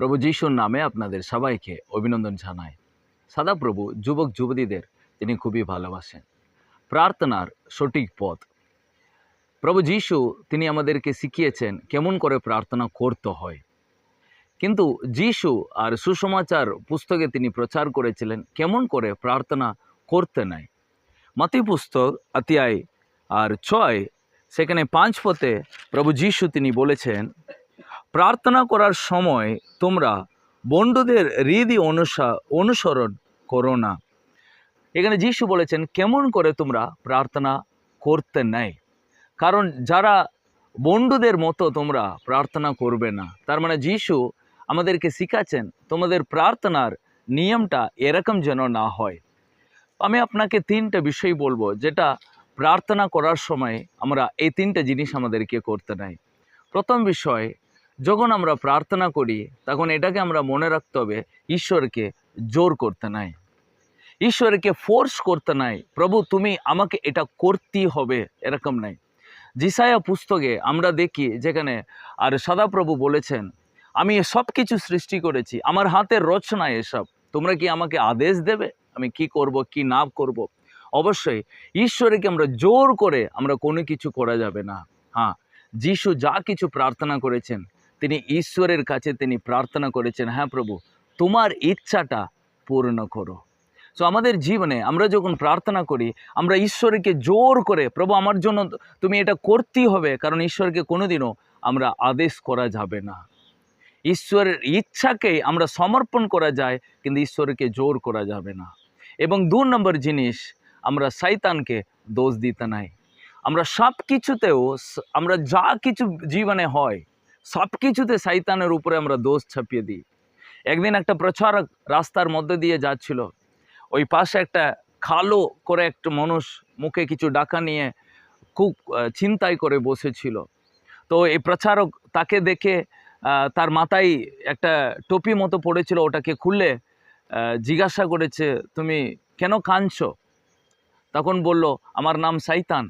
প্রভু যিশুর নামে আপনাদের সবাইকে অভিনন্দন জানাই। সদাপ্রভু যুবক যুবতীদের তিনি খুবই ভালোবাসেন। প্রার্থনার সঠিক পথ। প্রভু যিশু তিনি আমাদেরকে শিখিয়েছেন কেমন করে প্রার্থনা করতে হয়। কিন্তু যিশু আর সুসমাচার পুস্তকে তিনি প্রচার করেছিলেন কেমন করে প্রার্থনা করতে নাই। মাতি পুস্তক অধ্যায় আর ছয়, সেখানে পাঁচ পথে প্রভু যিশু তিনি বলেছেন প্রার্থনা করার সময় তোমরা বন্ধুদের হৃদি অনুসা, অনুসরণ করো না। এখানে যিশু বলেছেন, কেমন করে তোমরা প্রার্থনা করতে নেয় কারণ যারা বন্ধুদের মতো তোমরা প্রার্থনা করবে না। তার মানে যিশু আমাদেরকে শিখাচ্ছেন, তোমাদের প্রার্থনার নিয়মটা এরকম যেন না হয়। আমি আপনাকে তিনটা বিষয় বলব, যেটা প্রার্থনা করার সময় আমরা এই তিনটা জিনিস আমাদেরকে করতে নাই। প্রথম বিষয় যখন আমরা প্রার্থনা করি, তখন এটাকে আমরা মনে রাখতে হবে, ঈশ্বরকে জোর করতে নাই। ঈশ্বরকে ফোর্স করতে নাই, প্রভু, তুমি আমাকে এটা করতেই হবে, এরকম নাই। জিসায়া পুস্তকে আমরা দেখি যেখানে, আর সদাপ্রভু বলেছেন, আমি সব কিছু সৃষ্টি করেছি, আমার হাতের রচনা এসব, তোমরা কি আমাকে আদেশ দেবে? আমি কি করব, কি না করব? অবশ্যই, ঈশ্বরকে আমরা জোর করে আমরা কোনো কিছু করা যাবে না। হ্যাঁ যিশু যা কিছু প্রার্থনা করেছেন তিনি ঈশ্বরের কাছে তিনি প্রার্থনা করেছেন হ্যাঁ প্রভু, তোমার ইচ্ছাটা পূর্ণ করো। সো আমাদের জীবনে আমরা যখন প্রার্থনা করি, আমরা ঈশ্বরকে জোর করে, প্রভু, আমার জন্য তুমি এটা করতেই হবে, কারণ ঈশ্বরকে কোনোদিনও আমরা আদেশ করা যাবে না। ঈশ্বরের ইচ্ছাকে আমরা সমর্পণ করা যায়, কিন্তু ঈশ্বরকে জোর করা যাবে না। এবং দু নম্বর জিনিস, আমরা শয়তানকে দোষ দিতে নাই। আমরা সব কিছুতেও আমরা যা কিছু জীবনে হয় সব কিছুতে শয়তানের উপরে আমরা দোষ ছাপিয়ে দিই। একদিন একটা প্রচারক রাস্তার মধ্যে দিয়ে যাচ্ছিল। ওই পাশে একটা খালো করে একটা মানুষ মুখে কিছু ডাকা নিয়ে খুব আহ, চিন্তায় করে বসেছিল। তো এই প্রচারক তাকে দেখে তার মাথায় একটা টপি মতো পড়েছিল ওটাকে আহ, জিজ্ঞাসা করেছে তুমি কেন কাঁদছো? তখন বলল আমার নাম সাইতান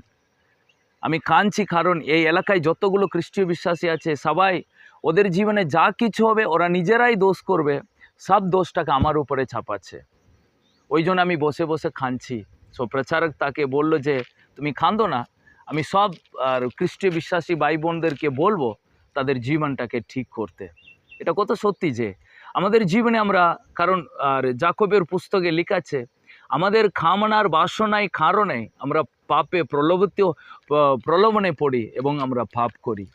আমি কাঁদছি কারণ এই এলাকায় যতগুলো খ্রিস্টীয় বিশ্বাসী আছে, সবাই ওদের জীবনে যা কিছু হবে ওরা নিজেরাই দোষ করবে। সব দোষটাকে আমার উপরে ছাপাচ্ছে। ওই জন্য আমি বসে বসে খানছি সো প্রচারক তাকে বলল যে, তুমি খান্দো না। আমি সব, আর খ্রিস্টীয় বিশ্বাসী ভাই বোনদেরকে বলব তাদের জীবনটাকে ঠিক করতে। এটা কত সত্যি যে, আমাদের জীবনে আমরা, কারণ, আর জাকবের পুস্তকে লেখা আছে, আমাদের খামনার বাসনায় কারণে আমরা পাপে প্রলোভিত প্রলোভনে পড়ি এবং আমরা পাপ করি।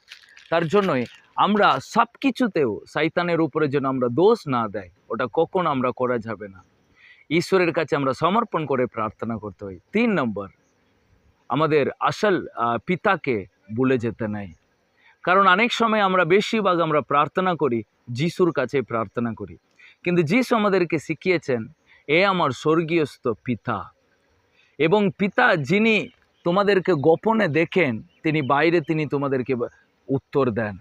তার জন্যই আমরা সব কিছুতেও শয়তানের উপরে যেন আমরা দোষ না দেয়, ওটা কখন আমরা করা যাবে না। ঈশ্বরের কাছে আমরা সমর্পণ করে প্রার্থনা করতে হই তিন নম্বর, আমাদের আসল পিতাকে ভুলে যেতে নাই। কারণ অনেক সময় আমরা বেশিরভাগ আমরা প্রার্থনা করি, যিশুর কাছে প্রার্থনা করি। কিন্তু যিশু আমাদেরকে শিখিয়েছেন, এ আমার স্বর্গীয়স্থ পিতা। এবং পিতা যিনি তোমাদেরকে গোপনে দেখেন, তিনি বাইরে তিনি তোমাদেরকে উত্তর দেন।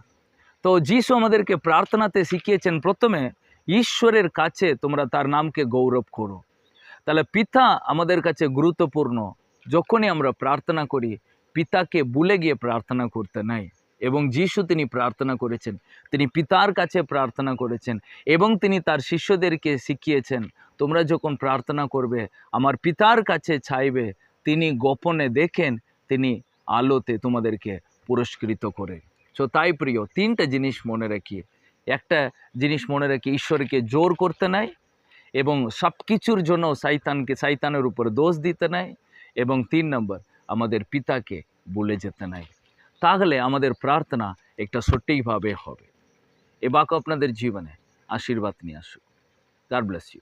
তো যিশু আমাদেরকে প্রার্থনাতে শিখিয়েছেন, প্রথমে ঈশ্বরের কাছে তোমরা তার নামকে গৌরব করো। তাহলে পিতা আমাদের কাছে গুরুত্বপূর্ণ। যখনই আমরা প্রার্থনা করি, পিতাকে ভুলে গিয়ে প্রার্থনা করতে নাই। এবং যিশু তিনি প্রার্থনা করেছেন, তিনি পিতার কাছে প্রার্থনা করেছেন, এবং তিনি তার শিষ্যদেরকে শিখিয়েছেন তোমরা যখন প্রার্থনা করবে, আমার পিতার কাছে চাইবে, তিনি গোপনে দেখেন, তিনি আলোতে তোমাদেরকে পুরস্কৃত করে। সো তাই প্রিয়, তিনটা জিনিস মনে রাখি। একটা জিনিস মনে রাখি, ঈশ্বরকে জোর করতে নাই এবং সব কিছুর জন্য সাইতানকে সাইতানের উপর দোষ দিতে নাই এবং তিন নম্বর, আমাদের পিতাকে বলে যেতে নাই। তাহলে আমাদের প্রার্থনা একটা সঠিকভাবে হবে। এ বাক্য আপনাদের জীবনে। আশীর্বাদ নিয়ে আসুক। গাড ব্লেস ইউ